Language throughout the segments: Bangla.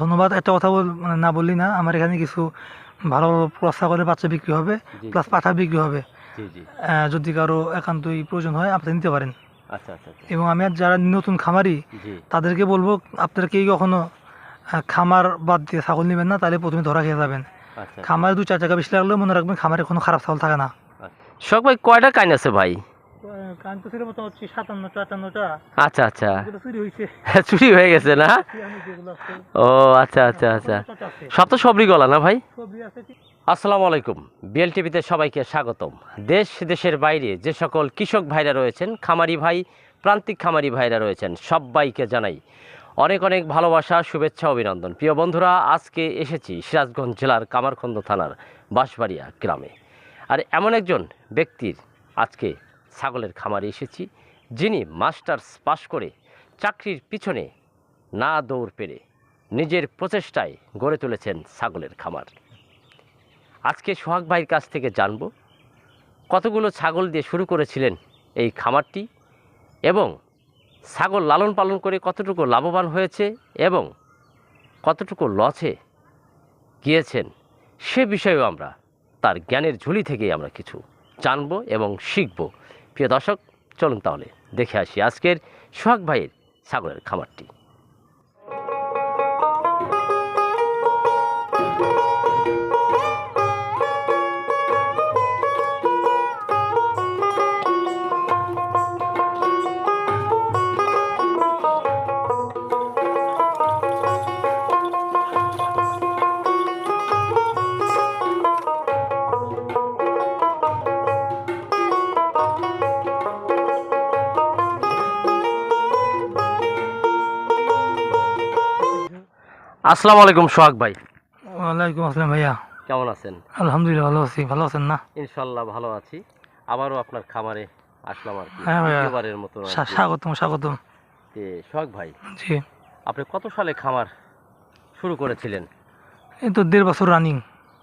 ধন্যবাদ। একটা কথা বল মানে না বললি না আমার এখানে কিছু ভালো ক্রস ছাগলের বাচ্চা বিক্রি হবে প্লাস পাঠা বিক্রি হবে। জি জি। আহ, যদি কারও একান্তই প্রয়োজন হয় আপনি নিতে পারেন। আচ্ছা আচ্ছা আচ্ছা। এবং আমি আর যারা নতুন খামারি তাদেরকে বলব আপনারা কেউ কখনো খামার বাদ দিয়ে ছাগল নেবেন না তাহলে প্রথমে ধরা খেয়ে যাবেন। আচ্ছা খামারে দু চার টাকা বেশি লাগলেও মনে রাখবেন খামারে কোনো খারাপ ছাগল থাকে না। শখ ভাই কয়টা কাইন আছে ভাই? কারণ তো ছিল আচ্ছা আচ্ছা। চুরি হয়েছে। চুরি হয়ে গেছে না? ও আচ্ছা আচ্ছা আচ্ছা। সব তো সবরি গলা না ভাই। আসসালামু আলাইকুম। বিএল টিভিতে সবাইকে স্বাগতম। দেশ দেশের বাইরে যে সকল কৃষক ভাইরা রয়েছেন খামারি ভাই প্রান্তিক খামারি ভাইরা রয়েছেন সবাইকে জানাই অনেক অনেক ভালোবাসা শুভেচ্ছা অভিনন্দন। প্রিয় বন্ধুরা আজকে এসেছি সিরাজগঞ্জ জেলার কামারখন্দ থানার বাঁশবাড়িয়া গ্রামে। আর এমন একজন ব্যক্তির আজকে ছাগলের খামারে এসেছি, যিনি মাস্টার্স পাশ করে চাকরির পিছনে না দৌড় পেরে নিজের প্রচেষ্টায় গড়ে তুলেছেন ছাগলের খামার। আজকে সোহাগ ভাইয়ের কাছ থেকে জানব, কতগুলো ছাগল দিয়ে শুরু করেছিলেন এই খামারটি এবং ছাগল লালন পালন করে কতটুকু লাভবান হয়েছে এবং কতটুকু লসে গিয়েছেন সে বিষয়েও আমরা তার জ্ঞানের ঝুলি থেকেই আমরা কিছু জানব এবং শিখব। প্রিয় দর্শক চলুন তাহলে দেখে আসি আজকের সোহাগ ভাইয়ের ছাগলের খামারটি। আসসালামু আলাইকুম সোহাগ ভাই। ওয়ালাইকুম আসসালাম ভাইয়া। কেমন আছেন? আলহামদুলিল্লাহ ভালো আছি ভালো আছেন না? ইনশাল্লাহ ভালো আছি। আবারও আপনার খামারে আসলাম আর কি। হ্যাঁ ভাইয়া। দ্বিতীয়বারের মতো আর কি। স্বাগতম স্বাগতম। তে, সোহাগ ভাই জি। আপনি কত সালে খামার শুরু করেছিলেন? এই তো দেড় বছর রানিং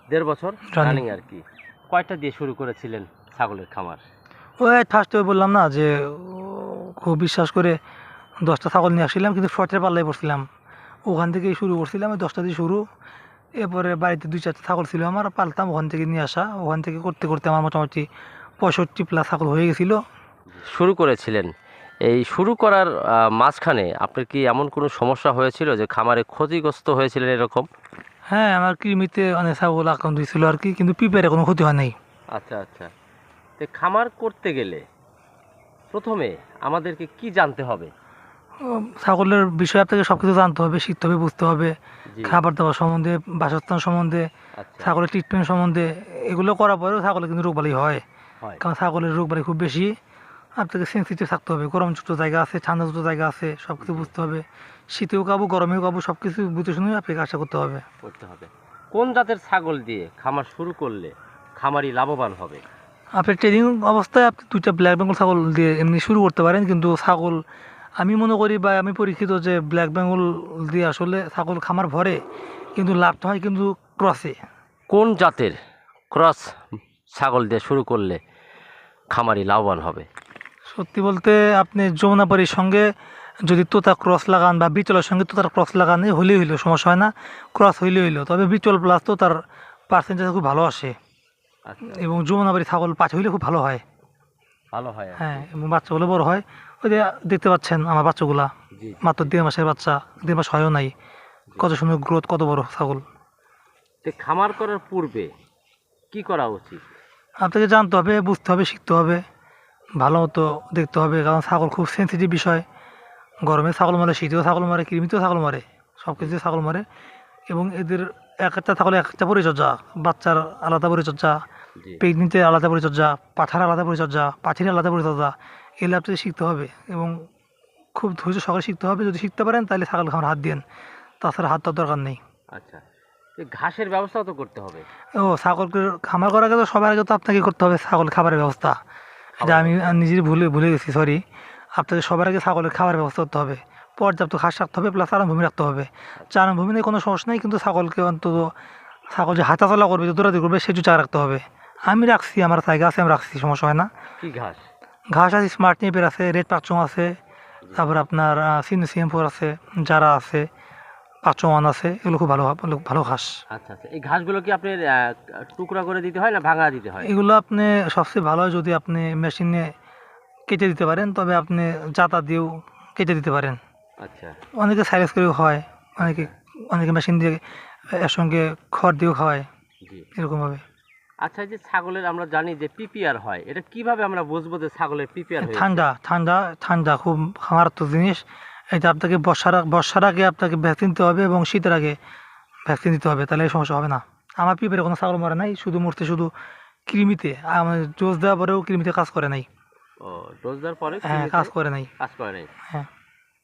দেড় বছর Running। রানিং আর কি। কয়টা দিয়ে শুরু করেছিলেন ছাগলের খামার? ওই ফার্স্টে বললাম না যে ও, খুব বিশ্বাস করে দশটা ছাগল নিয়ে আসছিলাম কিন্তু শর্টের পাল্লায় পড়ছিলাম। ওখান থেকেই শুরু করছিলাম দশটা দিয়ে শুরু। এরপরে বাড়িতে দুই চারটা ছাগল ছিল আমার পালতাম ওখান থেকে নিয়ে আসা। ওখান থেকে করতে করতে আমার মোটামুটি পঁয়ষট্টি প্লাস ছাগল হয়ে গেছিল। শুরু করেছিলেন। এই শুরু করার মাঝখানে আপনার কি এমন কোনো সমস্যা হয়েছিল যে খামারে ক্ষতিগ্রস্ত হয়েছিলেন এরকম? হ্যাঁ আমার কৃমিতে অনেক ছাগল আক্রান্ত হয়েছিল আর কি কিন্তু পিঁপড়ে কোনো ক্ষতি হয় নাই। আচ্ছা আচ্ছা। তো খামার করতে গেলে প্রথমে আমাদেরকে কি জানতে হবে? ছাগলের বিষয়ে আপনাকে সব কিছু জানতে হবে শিখতে হবে বুঝতে হবে। খাবার দাবার সম্বন্ধে বাসস্থান সম্বন্ধে আচ্ছা। ছাগলের ট্রিটমেন্ট সম্বন্ধে এগুলো করার পরেও ছাগলের কিন্তু রোগবালি হয়। হয়। কারণ ছাগলের রোগবালি খুব বেশি। আপনাকে সেন্সিটিভ থাকতে হবে গরমযুক্ত জায়গা আছে ঠান্ডাযুক্ত জায়গা আছে সব কিছু বুঝতে হবে। শীতেও কাবু গরমেও কাবু সব কিছু বুঝে শুনে আপনাকে আশা করতে হবে। করতে হবে। কোন জাতের ছাগল দিয়ে খামার শুরু করলে খামারি লাভবান হবে? আপনি ট্রেনিং অবস্থায় আপনি দুইটা ব্ল্যাক বেঙ্গল ছাগল দিয়ে এমনি শুরু করতে পারেন কিন্তু ছাগল আমি মনে করি বা আমি পরীক্ষিত যে ব্ল্যাক বেঙ্গল দিয়ে আসলে ছাগল খামার ভরে কিন্তু লাভটা হয় কিন্তু ক্রসে কোন জাতের ক্রস ছাগল দিয়ে শুরু করলে খামারি লাভবান হবে? সত্যি বলতে আপনি যমুনাপাড়ির সঙ্গে যদি তোতা ক্রস লাগান বা বিচলের সঙ্গে তোতার ক্রস লাগান হলেই হইল সমস্যা হয় না। ক্রস হইলে হইল। তবে বিচল প্লাস তো তার পার্সেন্টেজ খুব ভালো আসে। আচ্ছা। এবং যমুনাবাড়ি ছাগল পাঁচ হইলে খুব ভালো হয়। ভালো হয় হ্যাঁ এবং বাচ্চাগুলো বড় হয়। ওই যে দেখতে পাচ্ছেন আমার বাচ্চাগুলা। মাত্র দেড় মাসের বাচ্চা দেড় মাস হয়ও নাই। কত সুন্দর গ্রোথ কত বড় ছাগল। খামার করার পূর্বে কি করা উচিত? আপনাকে জানতে হবে বুঝতে হবে শিখতে হবে ভালো মতো দেখতে হবে কারণ ছাগল খুব সেন্সিটিভ বিষয়। গরমে ছাগল মারে শীতেও ছাগল মারে কৃমিতেও ছাগল মারে সব কিছুতে ছাগল মারে। এবং এদের এক একটা ছাগল এক একটা পরিচর্যা বাচ্চার আলাদা পরিচর্যা জি। প্রেগনেন্টে আলাদা পরিচর্যা পাঠার আলাদা পরিচর্যা পাঠির আলাদা পরিচর্যা এগুলো আপনাকে শিখতে হবে এবং খুব ধৈর্য সকালে শিখতে হবে যদি শিখতে পারেন তাহলে ছাগল খামার হাত দিন তাছাড়া হাত দেওয়ার দরকার নেই। আচ্ছা। ঘাসের ব্যবস্থা তো করতে হবে। ও ছাগলকে খামার করার আগে তো সবার আগে তো আপনাকে করতে হবে ছাগল খাবারের ব্যবস্থা। এটা আমি নিজেই ভুলে ভুলে গেছি সরি আপনাকে সবার আগে ছাগলের খাবারের ব্যবস্থা করতে হবে। পর্যাপ্ত ঘাস রাখতে হবে প্লাস আরামভূমি রাখতে হবে। চারণভূমি নিয়ে কোনো সমস্যা নেই কিন্তু ছাগলকে অন্তত ছাগল যে হাঁটাচলা করবে যে দৌড়াদৌড়ি করবে সেটু চা রাখতে হবে। আমি রাখছি আমার জায়গা আছে আমি রাখছি সমস্যা হয় না। কি ঘাস? ঘাস আছে স্মার্ট নেপের আছে রেড পাকচুং আছে তারপর আপনার সিনু সিএম ফোর আছে যারা আছে পাঁচশো ওয়ান আছে এগুলো খুব ভালো ভালো ঘাস। আচ্ছা আচ্ছা এই ঘাসগুলো কি আপনি টুকরা করে দিতে হয় না ভাঙা দিতে হয়? এগুলো আপনি সবচেয়ে ভালো হয় যদি আপনি মেশিনে কেটে দিতে পারেন তবে আপনি জাতা দিয়েও কেটে দিতে পারেন। আচ্ছা। অনেকে সাইলেস করেও খাওয়ায় অনেকে অনেকে মেশিন দিয়ে এর সঙ্গে খড় দিয়েও খাওয়ায় এরকমভাবে। আচ্ছা এই যে ছাগলের আমরা জানি যে পিপিআর হয় এটা কীভাবে আমরা বুঝব যে ছাগলের পিপিআর ঠান্ডা ঠান্ডা ঠান্ডা খুব মারাত্মক জিনিস। এটা আপনাকে বর্ষার বর্ষার আগে আপনাকে ভ্যাকসিন দিতে হবে এবং শীতের আগে ভ্যাকসিন দিতে হবে তাহলে এই সমস্যা হবে না। আমার পিঁপড়ে কোনো ছাগল মরে নাই শুধু মরতে শুধু কৃমিতে। আমার ডোজ দেওয়ার পরেও কৃমিতে কাজ করে নাই। ও ডোজ দেওয়ার পরে হ্যাঁ কাজ করে নাই। কাজ করে নাই? হ্যাঁ।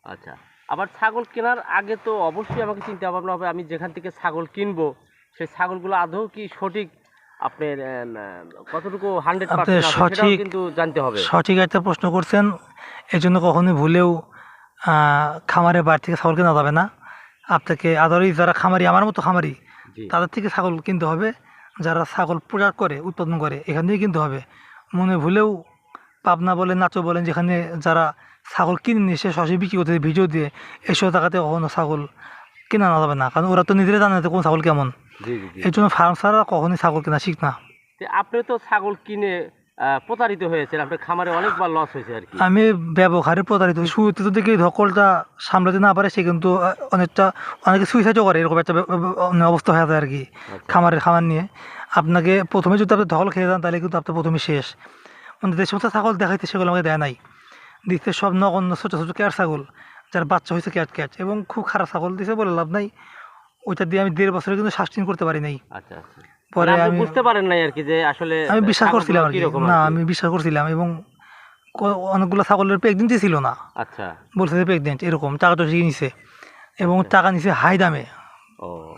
আচ্ছা আবার ছাগল কেনার আগে তো অবশ্যই আমাকে চিন্তা ভাবনা হবে আমি যেখান থেকে ছাগল কিনবো সেই ছাগলগুলো আদৌ কি সঠিক আপনার কতটুকু হান্ড্রেড সঠিক- কিন্তু জানতে হবে। সঠিক একটা প্রশ্ন করছেন এই জন্য কখনোই ভুলেও খামারে বাড়ি থেকে ছাগল কেনা যাবে না। আপনাকে আদরি যারা খামারি আমার মতো খামারি তাদের থেকে ছাগল কিনতে হবে। যারা ছাগল প্রোডাক্ট করে উৎপাদন করে এখান থেকে কিনতে হবে। মনে ভুলেও পাবনা বলেন নাচো বলেন যেখানে যারা ছাগল কিনে নিয়ে সে সরাসরি বিক্রি করতে ভিডিও দিয়ে এসব টাকাতে কখনো ছাগল কেনা না যাবে না। কারণ ওরা তো নিজেরাই জানে কোন ছাগল কেমন। এই জন্য ফার্ম ছাড়া কখনোই ছাগল কেনা শিখ না। আপনি তো ছাগল কিনে প্রতারিত হয়েছেন আপনার খামারে অনেকবার লস হয়েছে আর কি। আমি ব্যবহারে প্রতারিত। শুরুতে তো দেখি ধকলটা সামলাতে না পারে সে কিন্তু অনেকটা অনেকে সুইসাইডও করে এরকম একটা অবস্থা হয়ে যায় আর কি আচ্ছা। খামারের খামার নিয়ে। আপনাকে প্রথমে যদি আপনি ধকল খেয়ে যান তাহলে কিন্তু আপনার প্রথমে শেষ। মানে যে সমস্ত ছাগল দেখাইতে সেগুলো আমাকে দেয় নাই। দিচ্ছে সব নগণ্য ছোটো ছোটো ক্যাট ছাগল যার বাচ্চা হয়েছে ক্যাট ক্যাট এবং খুব খারাপ ছাগল দিছে বলে লাভ নাই। ওইটা দিয়ে আমি দেড় বছরে কিন্তু সাস্টেন করতে পারি নাই। আচ্ছা আচ্ছা। পরে আমি বুঝতে পারেন নাই আর কি যে আসলে আমি বিশ্বাস করছিলাম আর কি। না আমি বিশ্বাস করছিলাম এবং অনেকগুলো ছাগলের প্রেগনেন্সি ছিল না। আচ্ছা। বলছে যে প্রেগনেন্ট এরকম টাকাটা ঠিক নিছে। এবং টাকা নিছে হাই দামে।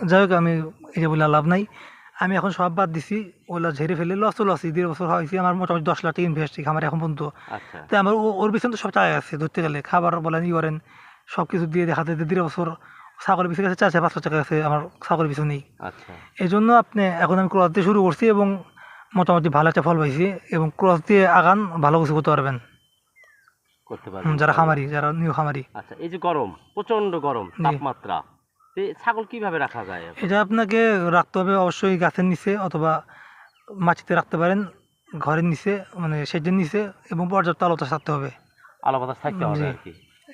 যাই হোক আমি এটা বলে লাভ নাই। আমি এখন সব বাদ দিছি ওগুলা ঝেড়ে ফেলে লস তো লসই দেড় বছর হয়েছে আমার মোটামুটি দশ লাখ টাকা ইনভেস্ট আমার এখন পর্যন্ত। আচ্ছা। তো আমার ওর পিছনে তো সব টাকা আছে ধরতে গেলে খাবার বলেন ই করেন সব কিছু দিয়ে দেখাতে দেড় বছর ছাগলের পিছনে কাছে চার পাঁচশো টাকা আছে আমার ছাগল পিছনেই নেই। এই জন্য আপনি এখন আমি ক্রস দিয়ে শুরু করছি এবং মোটামুটি ভালো একটা ফল পাইছি এবং ক্রস দিয়ে আগান ভালো কিছু করতে পারবেন। করতে পারবেন। যারা খামারি যারা নিউ খামারি। আচ্ছা এই যে গরম প্রচণ্ড গরম তাপমাত্রা ছাগল কীভাবে রাখা যায় এটা আপনাকে রাখতে হবে অবশ্যই গাছের নিচে অথবা মাটিতে রাখতে পারেন ঘরের নিচে মানে শেডের নিচে এবং পর্যাপ্ত আলোটা থাকতে হবে। আলো বাতাস থাকতে হবে আর কি।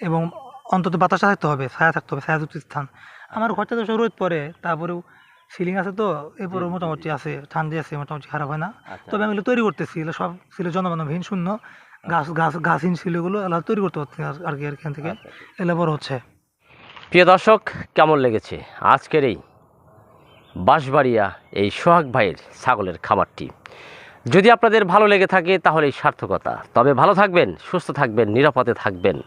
এবং অন্তত বাতাসা থাকতে হবে ছায়া থাকতে হবে ছায়াযুক্ত স্থান। আমার ঘরটা তো সব রোদ পড়ে তারপরেও সিলিং আছে তো জি, মোটামুটি আছে ঠান্ডা আছে মোটামুটি খারাপ হয় না। আচ্ছা। তবে আমি এগুলো তৈরি করতেছি এগুলো সব ছিল জনমানবহীন শূন্য। গাছ গাছ গাছহীন ছিল এগুলো এগুলো তৈরি করতে পারছি আর- আর কি এখান থেকে। আচ্ছা, আচ্ছা। এগুলো বড় হচ্ছে। প্রিয় দর্শক কেমন লেগেছে আজকের এই বাঁশবাড়িয়া এই সোহাগ ভাইয়ের ছাগলের খামারটি? যদি আপনাদের ভালো লেগে থাকে তাহলে এই সার্থকতা। তবে ভালো থাকবেন সুস্থ থাকবেন নিরাপদে থাকবেন।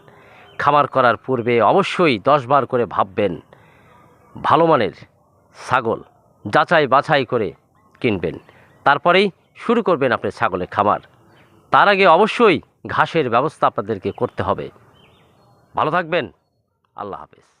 খামার করার পূর্বে অবশ্যই দশবার করে ভাববেন, ভালো মানের ছাগল যাচাই বাছাই করে কিনবেন। তারপরেই শুরু করবেন আপনি ছাগলের খামার। তার আগে অবশ্যই ঘাসের ব্যবস্থা আপনাদেরকে করতে হবে। ভালো থাকবেন। আল্লাহ হাফেজ।